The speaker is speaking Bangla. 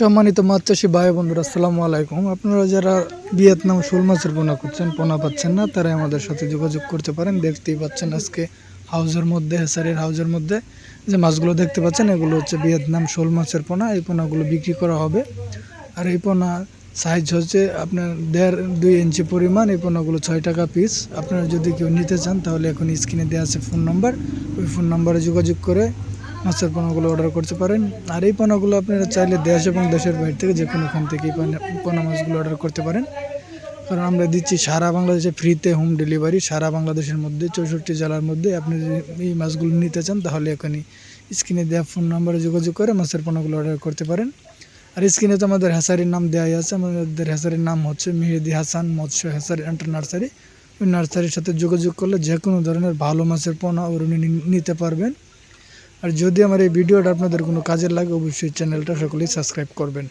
সম্মানিত মাছ চাষি ভাই বন্ধুরা, আসসালামু আলাইকুম। আপনারা যারা ভিয়েতনাম শোল মাছের পোনা করছেন পোনা পাচ্ছেন না তারা আমাদের সাথে যোগাযোগ করতে পারেন। দেখতেই পাচ্ছেন আজকে হাউজের মধ্যে, হেসারির হাউজের মধ্যে যে মাছগুলো দেখতে পাচ্ছেন, এগুলো হচ্ছে ভিয়েতনাম শোল মাছের পোনা। এই পোনাগুলো বিক্রি করা হবে। আর এই পোনা সাইজ হচ্ছে আপনার দেড় দুই ইঞ্চি পরিমাণ। এই পোনাগুলো ছয় টাকা পিস আপনারা যদি কেউ নিতে চান, তাহলে এখন স্ক্রিনে দেওয়া আছে ফোন নাম্বার ওই ফোন নাম্বারে যোগাযোগ করে মাছের পোনাগুলো অর্ডার করতে পারেন। আর এই পোনাগুলো আপনারা চাইলে দেশ এবং দেশের বাইরে থেকে যে কোনো খান থেকে এই পোনা- মাছগুলো অর্ডার করতে পারেন। কারণ আমরা দিচ্ছি সারা বাংলাদেশে ফ্রিতে হোম ডেলিভারি সারা বাংলাদেশের মধ্যে, চৌষট্টি জেলার মধ্যে আপনি এই মাছগুলো নিতে চান, তাহলে এখানে স্ক্রিনে দেওয়া ফোন নাম্বারে যোগাযোগ করে মাছের পোনাগুলো অর্ডার করতে পারেন। আর স্ক্রিনে তো আমাদের হ্যাসারির নাম দেওয়াই আছে। আমাদের হ্যাসারির নাম হচ্ছে মেহেদি হাসান, মৎস্য হ্যাসারি এন্টার নার্সারি ওই নার্সারির সাথে যোগাযোগ করলে যে কোনো ধরনের ভালো মাছের পোনা ওর নিতে পারবেন। আর যদি আমার এই ভিডিওটা আপনাদের কোনো কাজের লাগে অবশ্যই চ্যানেলটা সকলেই সাবস্ক্রাইব করবেন।